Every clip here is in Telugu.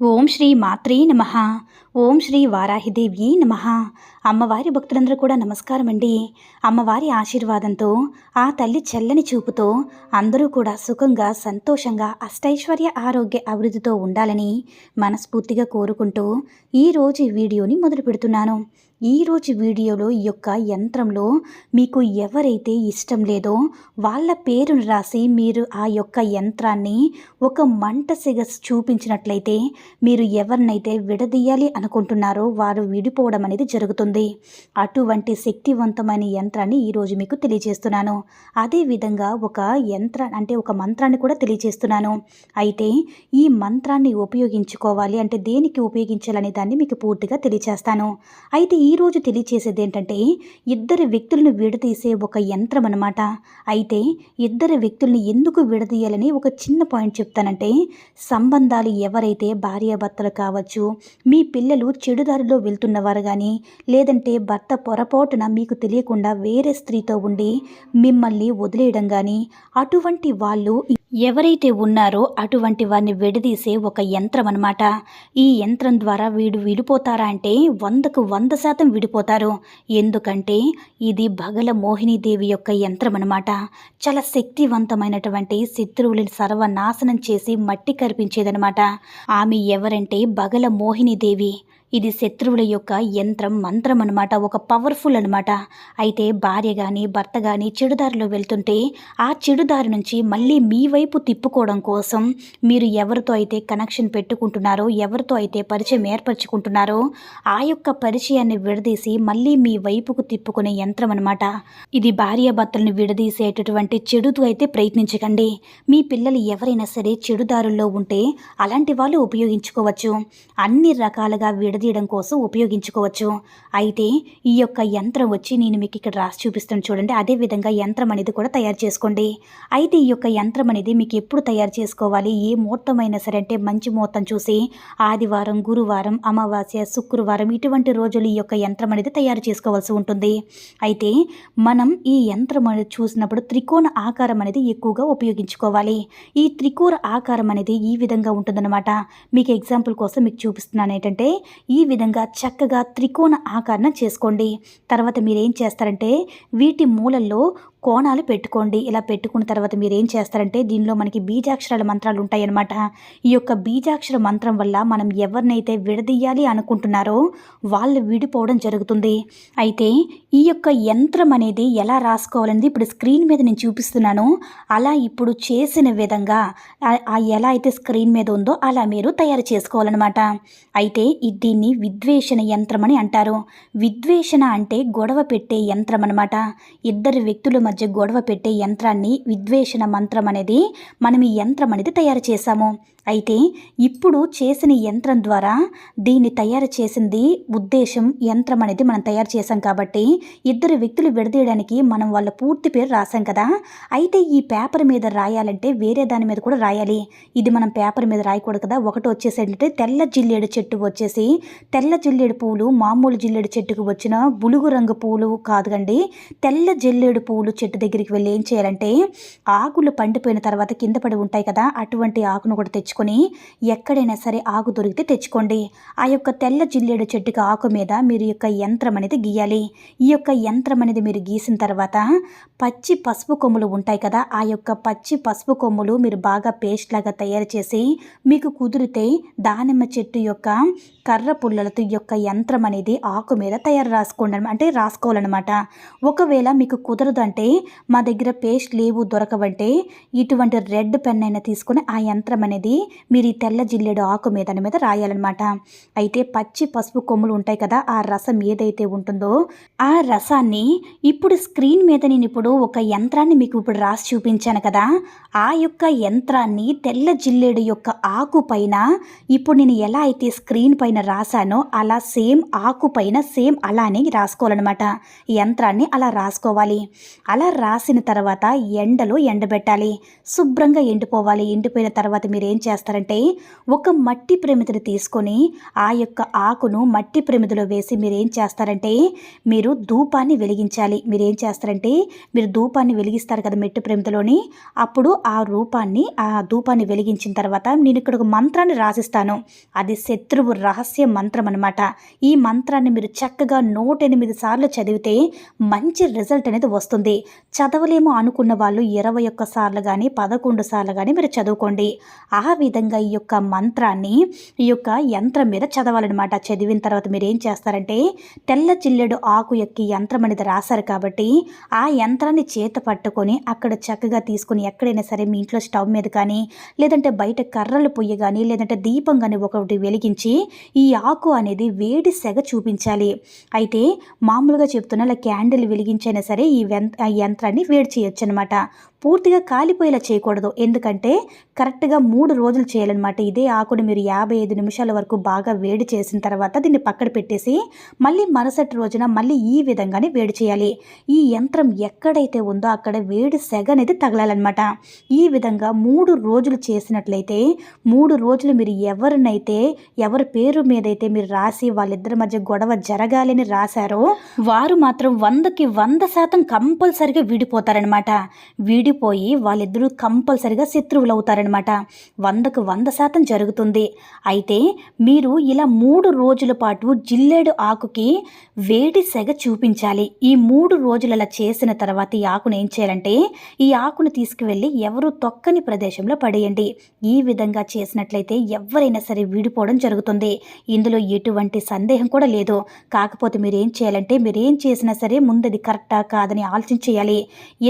ఓం శ్రీ మాత్రే నమ. ఓం శ్రీ వారాహిదేవి నమ. అమ్మవారి భక్తులందరూ కూడా నమస్కారం అండి అమ్మవారి ఆశీర్వాదంతో ఆ తల్లి చల్లని చూపుతో అందరూ కూడా సుఖంగా సంతోషంగా అష్టైశ్వర్య ఆరోగ్య అభివృద్ధితో ఉండాలని మనస్ఫూర్తిగా కోరుకుంటూ ఈరోజు వీడియోని మొదలు పెడుతున్నాను. ఈరోజు వీడియోలో ఈ యొక్క యంత్రంలో మీకు ఎవరైతే ఇష్టం లేదో వాళ్ళ పేరును రాసి మీరు ఆ యొక్క యంత్రాన్ని ఒక మంట సిగ చూపించినట్లయితే మీరు ఎవరినైతే విడదీయాలి అనుకుంటున్నారో వారు విడిపోవడం అనేది జరుగుతుంది. అటువంటి శక్తివంతమైన యంత్రాన్ని ఈరోజు మీకు తెలియజేస్తున్నాను. అదేవిధంగా ఒక యంత్ర అంటే ఒక మంత్రాన్ని కూడా తెలియజేస్తున్నాను. అయితే ఈ మంత్రాన్ని ఉపయోగించుకోవాలి అంటే దేనికి ఉపయోగించాలనే దాన్ని మీకు పూర్తిగా తెలియజేస్తాను. అయితే ఈరోజు తెలియచేసేది ఏంటంటే ఇద్దరు వ్యక్తులను విడదీసే ఒక యంత్రం అనమాట అయితే ఇద్దరు వ్యక్తుల్ని ఎందుకు విడదీయాలని ఒక చిన్న పాయింట్ చెప్తానంటే సంబంధాలు ఎవరైతే భార్యాభర్తలు కావచ్చు మీ పిల్ల పిల్లలు చెడుదారిలో వెళ్తున్నవారు కానీ లేదంటే భర్త పొరపాటున మీకు తెలియకుండా వేరే స్త్రీతో ఉండి మిమ్మల్ని వదిలేయడం కానీ అటువంటి వాళ్ళు ఎవరైతే ఉన్నారో అటువంటి వారిని విడదీసే ఒక యంత్రం అనమాట ఈ యంత్రం ద్వారా వీడు విడిపోతారా అంటే వందకు వంద శాతం విడిపోతారు. ఎందుకంటే ఇది భగల మోహినీదేవి యొక్క యంత్రం అనమాట చాలా శక్తివంతమైనటువంటి శత్రువులను సర్వనాశనం చేసి మట్టి కరిపించేదనమాట ఆమె ఎవరంటే బగల మోహినీదేవి. ఇది శత్రువుల యొక్క యంత్రం మంత్రం అనమాట ఒక పవర్ఫుల్ అనమాట అయితే భార్య కానీ భర్త కానీ చెడుదారిలో వెళ్తుంటే ఆ చెడుదారి నుంచి మళ్ళీ మీ వైపు తిప్పుకోవడం కోసం మీరు ఎవరితో అయితే కనెక్షన్ పెట్టుకుంటున్నారో ఎవరితో అయితే పరిచయం ఏర్పరచుకుంటున్నారో ఆ యొక్క పరిచయాన్ని విడదీసి మళ్ళీ మీ వైపుకు తిప్పుకునే యంత్రం అనమాట ఇది భార్య భర్తలను విడదీసేటటువంటి చెడుతో అయితే ప్రయత్నించకండి. మీ పిల్లలు ఎవరైనా సరే చెడుదారుల్లో ఉంటే అలాంటి వాళ్ళు ఉపయోగించుకోవచ్చు. అన్ని రకాలుగా విడదీయడం కోసం ఉపయోగించుకోవచ్చు. అయితే ఈ యొక్క యంత్రం వచ్చి నేను మీకు ఇక్కడ రాసి చూపిస్తాను చూడండి. అదే విధంగా యంత్రం అనేది కూడా తయారు చేసుకోండి. అయితే ఈ యొక్క యంత్రం అనేది మీకు ఎప్పుడు తయారు చేసుకోవాలి? ఏ ముహూర్తమైనా సరే అంటే మంచి ముహూర్తం చూసి ఆదివారం గురువారం అమావాస్య శుక్రవారం ఇటువంటి రోజులు ఈ యొక్క యంత్రం అనేది తయారు చేసుకోవాల్సి ఉంటుంది. అయితే మనం ఈ యంత్రం అనేది చూసినప్పుడు త్రికోణ ఆకారం అనేది ఎక్కువగా ఉపయోగించుకోవాలి. ఈ త్రికోణ ఆకారం అనేది ఈ విధంగా ఉంటుందన్నమాట. మీకు ఎగ్జాంపుల్ కోసం మీకు చూపిస్తున్నాను ఏంటంటే ఈ విధంగా చక్కగా త్రికోణ ఆకారణ చేసుకోండి. తర్వాత మీరేం చేస్తారంటే వీటి మూలల్లో కోణాలు పెట్టుకోండి. ఇలా పెట్టుకున్న తర్వాత మీరు ఏం చేస్తారంటే దీనిలో మనకి బీజాక్షరాల మంత్రాలు ఉంటాయన్నమాట. ఈ యొక్క బీజాక్షర మంత్రం వల్ల మనం ఎవరినైతే విడదీయాలి అనుకుంటున్నారో వాళ్ళు విడిపోవడం జరుగుతుంది. అయితే ఈ యొక్క యంత్రం అనేది ఎలా రాసుకోవాలనేది ఇప్పుడు స్క్రీన్ మీద నేను చూపిస్తున్నాను. అలా ఇప్పుడు చేసిన విధంగా ఆ- ఎలా అయితే స్క్రీన్ మీద ఉందో అలా మీరు తయారు చేసుకోవాలన్నమాట. అయితే దీన్ని విద్వేషణ యంత్రం అని అంటారు. విద్వేషణ అంటే గొడవ పెట్టే యంత్రం అనమాట ఇద్దరు వ్యక్తులు మధ్య గొడవ పెట్టే యంత్రాన్ని విద్వేషణ మంత్రం అనేది మనం ఈ యంత్రం అనేది తయారు చేశాము. అయితే ఇప్పుడు చేసిన యంత్రం ద్వారా దీన్ని తయారు చేసింది ఉద్దేశం యంత్రం అనేది మనం తయారు చేసాం కాబట్టి ఇద్దరు వ్యక్తులు విడదీయడానికి మనం వాళ్ళ పూర్తి పేరు రాసాం కదా. అయితే ఈ పేపర్ మీద రాయాలంటే వేరే దాని మీద కూడా రాయాలి. ఇది మనం పేపర్ మీద రాయకూడదు కదా. ఒకటి వచ్చేసి ఏంటంటే తెల్ల జిల్లేడు చెట్టు వచ్చేసి తెల్ల జిల్లేడు పువ్వులు మామూలు జిల్లేడు చెట్టుకు వచ్చిన బులుగు రంగు పువ్వులు కాదుగండి తెల్ల జిల్లేడు పువ్వులు చెట్టు దగ్గరికి వెళ్ళి ఏం చేయాలంటే ఆకులు పండిపోయిన తర్వాత కింద పడి ఉంటాయి కదా అటువంటి ఆకును కూడా తెచ్చుకొని ఎక్కడైనా సరే ఆకు దొరికితే తెచ్చుకోండి. ఆ యొక్క తెల్ల జిల్లేడు చెట్టుకి ఆకు మీద మీరు యొక్క యంత్రం అనేది గీయాలి. ఈ యొక్క యంత్రం అనేది మీరు గీసిన తర్వాత పచ్చి పసుపు కొమ్ములు ఉంటాయి కదా ఆ యొక్క పచ్చి పసుపు కొమ్ములు మీరు బాగా పేస్ట్ లాగా తయారు చేసి మీకు కుదిరితే దానిమ్మ చెట్టు యొక్క కర్ర పుల్లలతో యొక్క యంత్రం అనేది ఆకు మీద తయారు రాసుకోండి అంటే రాసుకోవాలన్నమాట. ఒకవేళ మీకు కుదరదు అంటే మా దగ్గర పేస్ట్ లేవు దొరకబట్టే ఇటువంటి రెడ్ పెన్ అయినా తీసుకొని ఆ యంత్రం అనేది మీరు ఈ తెల్ల జిల్లేడు ఆకు మీద మీద రాయాలన్నమాట. అయితే పచ్చి పసుపు కొమ్ములు ఉంటాయి కదా ఆ రసం ఏదైతే ఉంటుందో ఆ రసాన్ని ఇప్పుడు స్క్రీన్ మీద నేను ఇప్పుడు ఒక యంత్రాన్ని మీకు ఇప్పుడు రాసి చూపించాను కదా ఆ యొక్క యంత్రాన్ని తెల్ల జిల్లేడు యొక్క ఆకు పైన ఇప్పుడు నేను ఎలా అయితే స్క్రీన్ పైన రాశానో అలా సేమ్ ఆకు పైన సేమ్ అలానే రాసుకోవాలన్నమాట. యంత్రాన్ని అలా రాసుకోవాలి. అలా రాసిన తర్వాత ఎండలో ఎండబెట్టాలి. శుభ్రంగా ఎండిపోవాలి. ఎండిపోయిన తర్వాత మీరు ఏం చేస్తారంటే ఒక మట్టి ప్రమిదని తీసుకొని ఆ యొక్క ఆకును మట్టి ప్రమిదలో వేసి మీరు ఏం చేస్తారంటే మీరు ధూపాన్ని వెలిగించాలి. మీరు ఏం చేస్తారంటే మీరు ధూపాన్ని వెలిగిస్తారు కదా మెట్టి ప్రమిదలోని అప్పుడు ఆ రూపాన్ని ఆ ధూపాన్ని వెలిగించిన తర్వాత నేను ఇక్కడ ఒక మంత్రాన్ని రాసిస్తాను. అది శత్రువు రహస్య మంత్రం అనమాట ఈ మంత్రాన్ని మీరు చక్కగా నూట ఎనిమిది సార్లు చదివితే మంచి రిజల్ట్ అనేది వస్తుంది. చదవలేము అనుకున్న వాళ్ళు ఇరవై ఒక్క సార్లు కానీ పదకొండు సార్లు కానీ మీరు చదువుకోండి. ఆ విధంగా ఈ యొక్క మంత్రాన్ని ఈ యొక్క యంత్రం మీద చదవాలన్నమాట. చదివిన తర్వాత మీరు ఏం చేస్తారంటే తెల్ల చిల్లెడు ఆకు యొక్క యంత్రం అనేది రాశారు కాబట్టి ఆ యంత్రాన్ని చేత పట్టుకొని అక్కడ చక్కగా తీసుకొని ఎక్కడైనా సరే మీ ఇంట్లో స్టవ్ మీద కానీ లేదంటే బయట కర్రలు పొయ్యి కానీ లేదంటే దీపం కానీ ఒకటి వెలిగించి ఈ ఆకు అనేది వేడి సెగ చూపించాలి. అయితే మామూలుగా చెప్తున్న ఇలా క్యాండిల్ వెలిగించైనా సరే ఈ యంత్రాన్ని వేడి చేయొచ్చు అనమాట పూర్తిగా కాలిపోయేలా చేయకూడదు. ఎందుకంటే కరెక్ట్గా మూడు రోజులు చేయాలన్నమాట ఇదే ఆకుని మీరు యాభై ఐదు నిమిషాల వరకు బాగా వేడి చేసిన తర్వాత దీన్ని పక్కన పెట్టేసి మళ్ళీ మరుసటి రోజున మళ్ళీ ఈ విధంగానే వేడి చేయాలి. ఈ యంత్రం ఎక్కడైతే ఉందో అక్కడ వేడి సెగ అనేది తగలాలన్నమాట. ఈ విధంగా మూడు రోజులు చేసినట్లయితే మూడు రోజులు మీరు ఎవరినైతే ఎవరి పేరు మీదైతే మీరు రాసి వాళ్ళిద్దరి మధ్య గొడవ జరగాలని రాశారో వారు మాత్రం వందకి వంద శాతం కంపల్సరిగా విడిపోతారనమాట విడిపోయి వాళ్ళిద్దరూ కంపల్సరిగా శత్రువులు అవుతారనమాట వందకు వంద శాతం జరుగుతుంది. అయితే మీరు ఇలా మూడు రోజుల పాటు జిల్లేడు ఆకుకి వేడి సెగ చూపించాలి. ఈ మూడు రోజులు అలా చేసిన తర్వాత ఈ ఆకును ఏం చేయాలంటే ఈ ఆకును తీసుకువెళ్ళి ఎవరు తొక్కని ప్రదేశంలో పడేయండి. ఈ విధంగా చేసినట్లయితే ఎవరైనా సరే విడిపోవడం జరుగుతుంది. ఇందులో ఎటువంటి సందేహం కూడా లేదు. కాకపోతే మీరు ఏం చేయాలంటే మీరు ఏం చేసినా సరే ముందది కరెక్టా కాదని ఆలోచించేయాలి.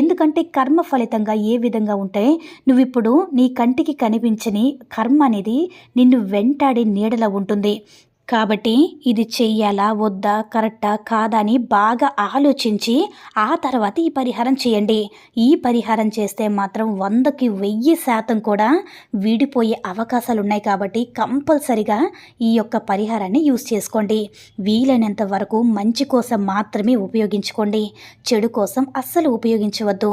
ఎందుకంటే కర్మ ఫలితంగా ఏ విధంగా ఉంటే నువ్వు ఇప్పుడు నీ కంటికి కనిపించని కర్మ అనేది నిన్ను వెంటాడే నీడలా ఉంటుంది. కాబట్టి ఇది చెయ్యాలా వద్దా కరెక్టా కాదా అని బాగా ఆలోచించి ఆ తర్వాత ఈ పరిహారం చేయండి. ఈ పరిహారం చేస్తే మాత్రం వందకి వెయ్యి శాతం కూడా విడిపోయే అవకాశాలు ఉన్నాయి కాబట్టి కంపల్సరిగా ఈ యొక్క పరిహారాన్ని యూస్ చేసుకోండి. వీలైనంత వరకు మంచి కోసం మాత్రమే ఉపయోగించుకోండి. చెడు కోసం అస్సలు ఉపయోగించవద్దు.